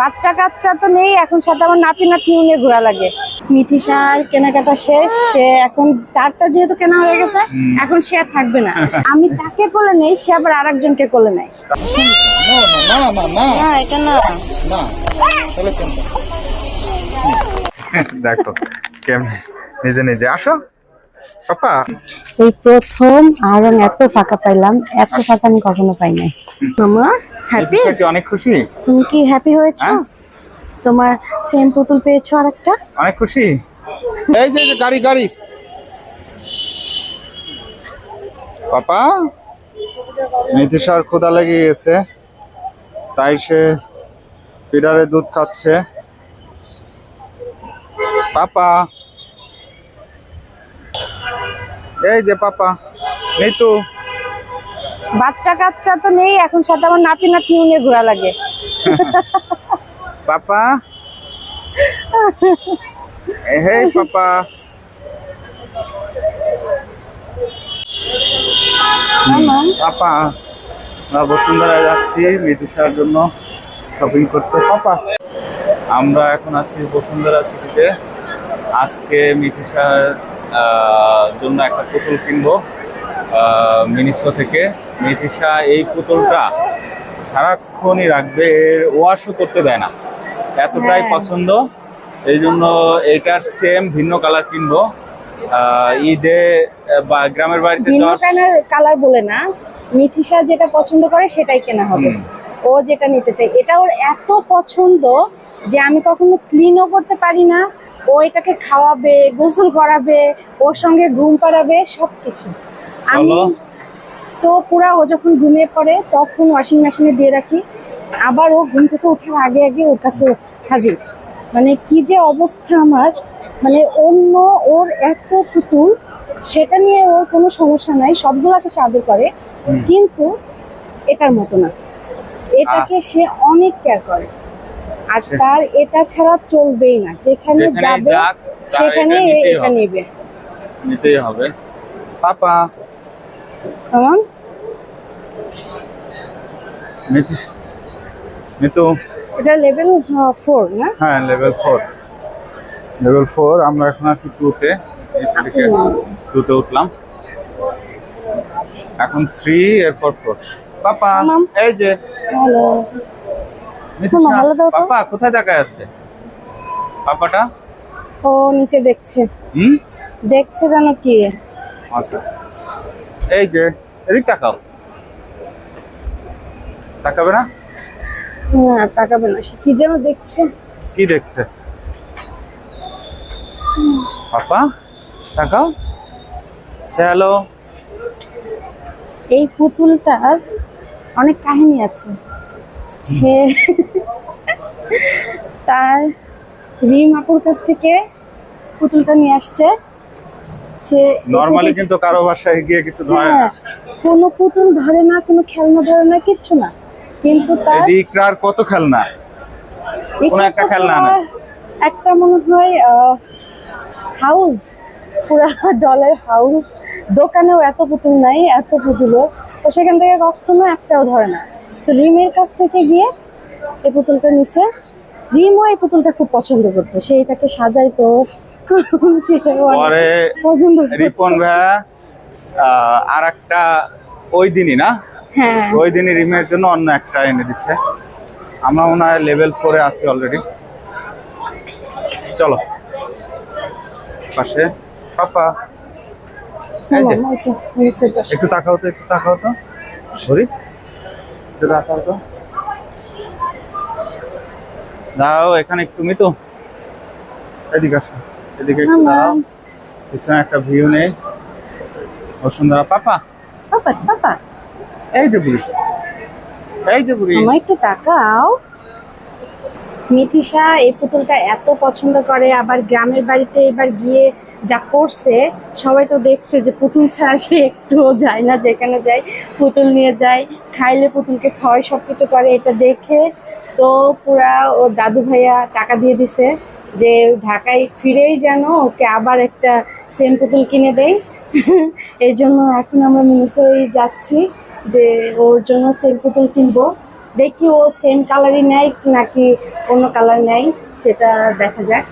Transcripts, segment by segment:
বাচ্চা কাচ্চা তো নেই এখন সাথে আমার নাতি নাতনি নিয়ে ঘোরা লাগে। মিথিসার কেনাকাটা শেষ সে এখন তারটা যেহেতু কেনা হয়ে গেছে এখন সে আর থাকবে না। আমি তাকে কোলে নেই সে আবার আর একজনকে কোলে নেয়। না না না না না এটা না। না তাহলে কেন? দেখো কেমন নিজে নিজে। আসো। পাপা। এই প্রথম আরং এত ফাঁকা পাইলাম এত ফাঁকা আমি কখনো পাই নাই। মামা হ্যাপি কি অনেক খুশি? তুমি কি হ্যাপি হয়েছো? হ্যাঁ। তোমার সেম পুতুল পেয়েছ আরেকটা? অনেক খুশি? এই যে গাড়ি গাড়ি। পাপা নিতিশার ক্ষুদা লেগে গেছে। তাই সে ফিডারে দুধ খাচ্ছে। পাপা। এই যে পাপা। নিতু। বাচ্চা কাচ্চা তো নেই এখন সাথে আমার নাতি নাতনি নিয়ে ঘোরা লাগে। পাপা? হে পাপা। পাপা আমরা বসুন্ধরায় যাচ্ছি মিতুষার জন্য শপিং করতে। পাপা আমরা এখন আছি বসুন্ধরা সিটিতে আজকে আহ, জন্য একটা পুতুল কিনবো মিনিসো থেকে। মিতিশা এই পুতুলটা সারাক্ষণই রাখবে এর ওয়াশও করতে দেয় না। এতটাই হ্যাঁ। পছন্দ। এই জন্য এটার সেম ভিন্ন কালার কিনবো। ঈদে বা গ্রামের বাড়িতে ভিন্ন কালার কালার বলে না। মিথিসা যেটা পছন্দ করে সেটাই কেনা হবে। ও যেটা নিতে চাই এটা ওর এত পছন্দ যে আমি কখনো ক্লিনও করতে পারি না। ও এটাকে খাওয়াবে গোসল করাবে ওর সঙ্গে ঘুম পাড়াবে সবকিছু। আমি। তো পুরা ও যখন ঘুমিয়ে পড়ে তখন ওয়াশিং মেশিনে দিয়ে রাখি। আবার ও ঘুম থেকে ওঠার আগে আগে ওর কাছে হাজির। মানে কি যে অবস্থা আমার মানে অন্য ওর এত পুতুল সেটা নিয়ে ওর কোনো সমস্যা নাই সবগুলাকে সে আদর করে। কিন্তু এটার মতো না। এটাকে সে অনেক কেয়ার করে। আর তার এটা ছাড়া চলবেই না। যেখানে যাবে সেখানে এটা নেবে। নিতেই হবে। পাপা। কেমন নিতিশ এটা লেভেল ফোর না? হ্যাঁ লেভেল ফোর লেভেল ফোর আমরা এখন আছি টুতে থেকে টুতে উঠলাম। এখন থ্রি এরপর ফোর পাপা মাম। এই যে। ভালো নিতিশা, ভালো দাও তো। পাপা কোথায় তাকায় আছে? পাপাটা? ও নিচে দেখছে। হুম? দেখছে জানো কি। আচ্ছা। এই যে এদিক তাকাও। তাকাবে না? না তাকাবে না। সে কি যেন দেখছে? কি দেখছে? পাপা তাকাও। চলো এই পুতুলটার অনেক কাহিনী আছে। সে তার রিম আপুর কাছ থেকে পুতুলটা নিয়ে আসছে। সে নর্মালি কিন্তু কারও বাসায় গিয়ে কিছু ধরে না। হ্যাঁ কোনো পুতুল ধরে না কোনো খেলনা ধরে না কিচ্ছু না। কিন্তু তার আর কত খেলনা? কোনো একটা খেলনা তোমার একটা মনে হয় হাউস পুরা ডলের হাউস দোকানেও এত পুতুল নাই এত পুতুলও। তো সেখান থেকে কখনো একটাও ধরে না। তো রিমের কাছ থেকে গিয়ে এই পুতুলটা নিছে। রিমও এই পুতুলটা খুব পছন্দ করতো। সে এটাকে সাজাইতো। সেটা ও পছন্দ। রিপন ভাইয়া আর একটা ওই দিনই না? হ্যাঁ। ওই দিনই রিমের জন্য অন্য একটা এনে দিচ্ছে আমরা মনে হয় লেভেল ফোরে আছি অলরেডি চলো। পাশে। পাপা। একটু তাকাও তো একটু তাকাও তো। ধরি। একটু তাকাও তো। দাও এখানে তুমি তো এদিকে আসো। এদিকে একটু দাও। পিছনে একটা ভিউ নেই। বসুন্ধরা পাপা। পাপা পাপা এই যে বুড়ি। এই যে বুড়ি। আমার একটু তাকাও। মিথিসা এই পুতুলটা এত পছন্দ করে আবার গ্রামের বাড়িতে এবার গিয়ে যা করছে সবাই তো দেখছে যে পুতুল ছাড়া সে একটুও যায় না যেখানে যায় পুতুল নিয়ে যায় খাইলে পুতুলকে খাওয়াই সব কিছু করে এটা দেখে তো পুরা ওর দাদু ভাইয়া টাকা দিয়ে দিছে। যে ঢাকায় ফিরেই যেন ওকে আবার একটা সেম পুতুল কিনে দেয় এই জন্য এখন আমরা মিনিসই যাচ্ছি যে ওর জন্য সেম পুতুল কিনবো। দেখি ও সেম কালারই নেয় নাকি অন্য কালার নেয়, সেটা দেখা যাক।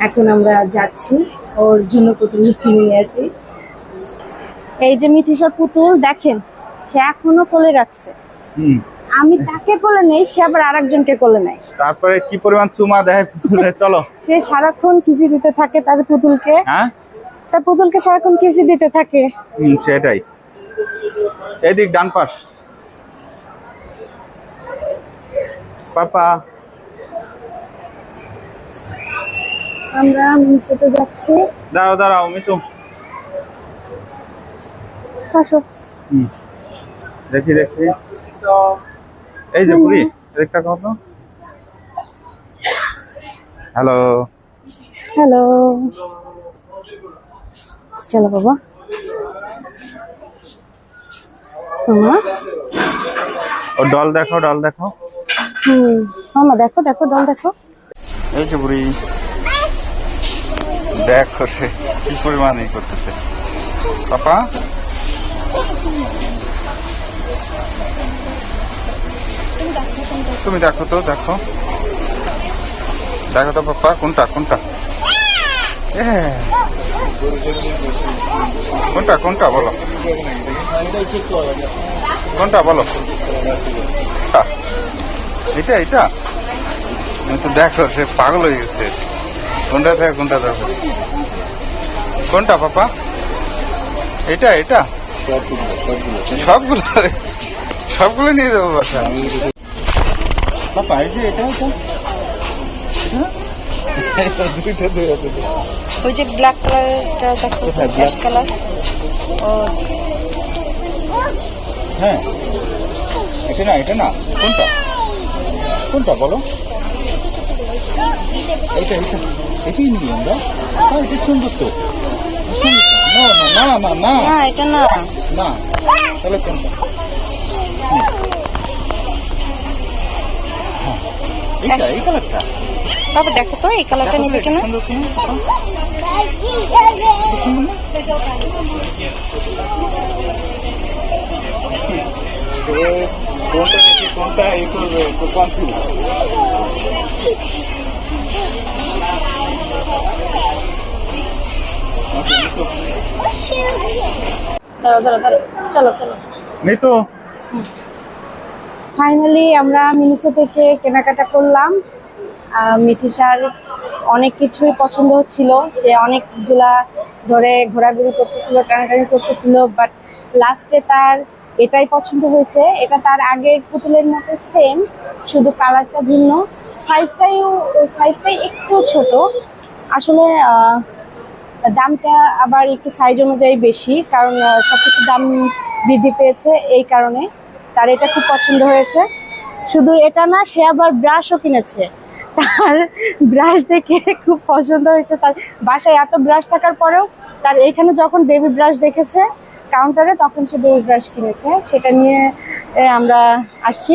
এখন আমরা যাচ্ছি, ওর জন্য পুতুল কিনে নিয়ে আসি। এই যে মিথিসার পুতুল, দেখেন, সে এখনও কোলে রাখছে। হুম। আমি তাকে কোলে নেই সে আবার আরেকজনকে কোলে নেয়। তারপরে কি পরিমাণ চুমা দেয় পুতুলে? চলো। সে সারাক্ষণ কিজি দিতে থাকে তার পুতুলকে। হ্যাঁ? তার পুতুলকে সারাক্ষণ কিজি দিতে থাকে। হুম সেটাই। এদিক ডান পাশ। পাপা। আমরা নিচেতে যাচ্ছি। দাঁড়াও দাঁড়াও মিতু আসো। হুম। দেখি দেখি। এই যে পুরি এদিকটা কত হ্যালো হ্যালো চলো বাবা। ও ডল দেখো ডল দেখো। হুম মামা দেখো দেখো ডল দেখো। এই যে বুড়ি। দেখো সে কি পরিমাণ এই করতেছে। পাপা? তুমি দেখো তো দেখো। দেখো তো পাপা কোনটা কোনটা? এ, কোনটা কোনটা বলো। কোনটা বলো। এটা এটা? তো দেখো সে পাগল হয়ে গেছে। কোনটা দেখো কোনটা দেখো। কোনটা পাপা এটা এটা? সবগুলো সবগুলো। নিয়ে যাব বাসা পাপা এই যে এটা এটা। দুইটা দুই আছে ওই যে ব্ল্যাক কালারটা দেখো অ্যাশ কালার ও। হ্যাঁ। এটা না এটা না। কোনটা? কোনটা বলো? এইটা এইটা। এটাই নিই আমরা। হ্যাঁ এটা সুন্দর তো। না না না না না। এটা না। না তাহলে কোনটা? এইটা এই কালারটা বাবা দেখো তো এই কালারটা দেখো তো, নিবে এটা কিনা সুন্দর কিনা? এটা সুন্দর না? এ, কোনটা দেখি কোনটা এই করবে কনফিউজ ধরো ধরো ধরো চলো চলো মিতু ফাইনালি আমরা মিনিসো থেকে কেনাকাটা করলাম। মিথিসার অনেক কিছুই পছন্দ হচ্ছিল। সে অনেকগুলা ধরে ঘোরাঘুরি করতেছিল টানাটানি করতেছিল বাট লাস্টে তার এটাই পছন্দ হয়েছে। এটা তার আগের পুতুলের মতো সেম শুধু কালারটা ভিন্ন। সাইজটাইও সাইজটাই একটু ছোট। আসলে দামটা আবার একটু সাইজ অনুযায়ী বেশি কারণ আহ, সবকিছু দাম বৃদ্ধি পেয়েছে এই কারণে। তার এটা খুব পছন্দ হয়েছে। শুধু এটা না সে আবার ব্রাশও কিনেছে। তার ব্রাশ দেখে খুব পছন্দ হয়েছে তার। বাসায় এত ব্রাশ থাকার পরেও তার এখানে যখন বেবি ব্রাশ দেখেছে কাউন্টারে তখন সে বেবি ব্রাশ কিনেছে। সেটা নিয়ে আমরা আসছি।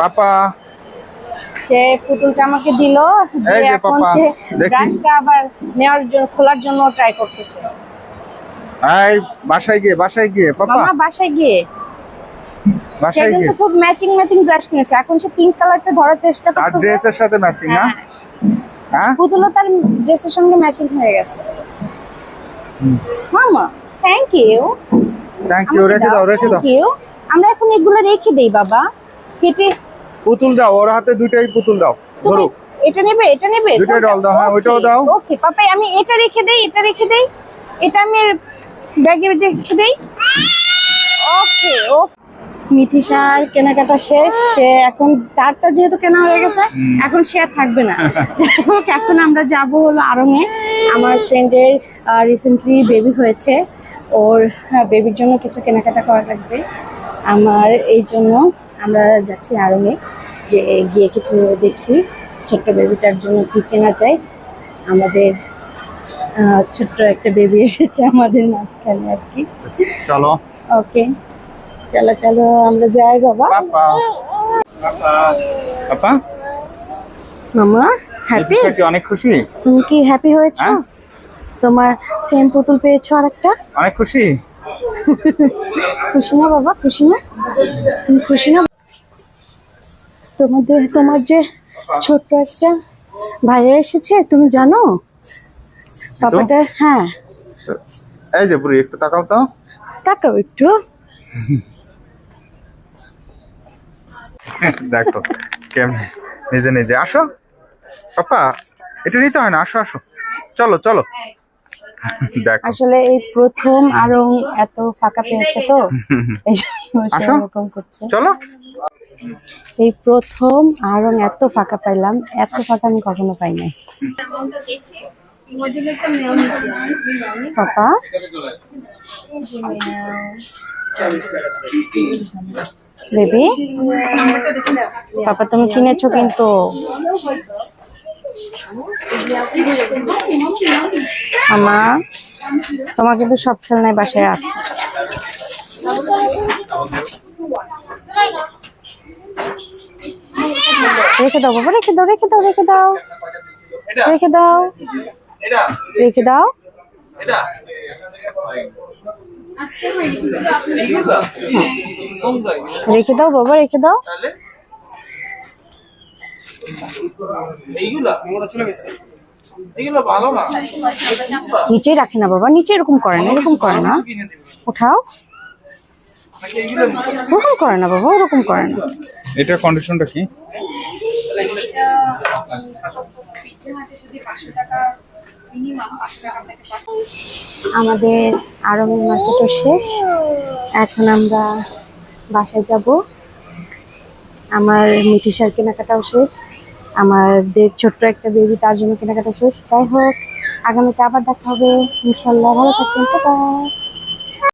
পাপা। সে পুতুলটা আমাকে দিল। যে এখন সে ব্রাশটা আবার নেওয়ার জন্য খোলার জন্য ট্রাই করতেছে। বাসায় গিয়ে বাসায় গিয়ে পাপা। বাসায় গিয়ে। বাসায় কিন্তু খুব ম্যাচিং ম্যাচিং ব্রাশ কিনেছে। এখন সে পিঙ্ক কালারটা ধরার চেষ্টা তার করতেছে। ড্রেসের সাথে ম্যাচিং না? হ্যাঁ, হ্যাঁ? পুতুলও তার ড্রেসের সঙ্গে ম্যাচিং হয়ে গেছে। মামা থ্যাংক ইউ থ্যাংক ইউ রেখে দাও রেখে দাও। ইউ আমরা এখন এগুলো রেখে দেই বাবা। কেটে পুতুল দাও ওর হাতে দুইটাই পুতুল দাও। ধরুক এটা নেবে এটা নেবে? ডল দাও, হ্যাঁ, ওইটাও দাও। ওকে পাপাই আমি এটা রেখে দেই এটা রেখে দেই। এটা আমি ব্যাগে রেখে দেই। ওকে ও মিথিসার কেনাকাটা শেষ সে এখন তারটা যেহেতু কেনা হয়ে গেছে এখন সে আর থাকবে না। যাই হোক এখন আমরা যাব হলো আরঙে আমার ফ্রেন্ডের রিসেন্টলি বেবি হয়েছে। ওর বেবির জন্য কিছু কেনাকাটা করা লাগবে। আমার এই জন্য আমরা যাচ্ছি আরঙে যে গিয়ে কিছু দেখি। ছোট্ট বেবিটার জন্য কি কেনা যায়। আমাদের ছোট্ট একটা বেবি এসেছে আমাদের মাঝখানে আর কি। চলো। ওকে চলো চলো আমরা যাই বাবা। পাপা। মামা হ্যাপি কি অনেক খুশি? তুমি কি হ্যাপি হয়েছো? হ্যাঁ। তোমার সেম পুতুল পেয়েছ আর একটা অনেক খুশি? খুশি না বাবা খুশি না? তুমি খুশি না? তোমাদের তোমার যে ছোট্ট একটা ভাইয়া এসেছে তুমি জানো? পাপাটা হ্যাঁ। এই যে বুড়ি একটু তাকাও তো। তাকাও একটু। দেখো কেমন নিজে নিজে। আসো। পাপা এটা নিতে হয় না আসো আসো। চলো চলো। দেখো। আসলে এই প্রথম আরং এত ফাঁকা পেয়েছে তো আসো। চলো। এই প্রথম আরং এত ফাঁকা পাইলাম এত ফাঁকা আমি কখনো পাই নাই। পাপা? বেবি? তারপর তুমি চিনেছো কিন্তু। আমা তোমার কিন্তু সব খেলনায় বাসায় আছে। রেখে দাও বাবা রেখে দাও রেখে দাও রেখে দাও। রেখে দাও। রেখে দাও। রেখে দাও বাবা রেখে দাও। এইগুলা চলে গেছে এইগুলো ভালো না নিচেই রাখে না বাবা নিচে এরকম করে না এরকম করে না। উঠাও। ওরকম করে না বাবা ওরকম করে না। এটার কন্ডিশনটা কি? আমাদের আরবের মার্কেটও শেষ। এখন আমরা বাসায় যাব। আমার মিঠিসার কেনাকাটাও শেষ। আমাদের ছোট্ট একটা বেবি তার জন্য কেনাকাটা শেষ। যাই হোক, আগামীতে আবার দেখা হবে। ইনশাল্লাহ, ভালো থাকবেন।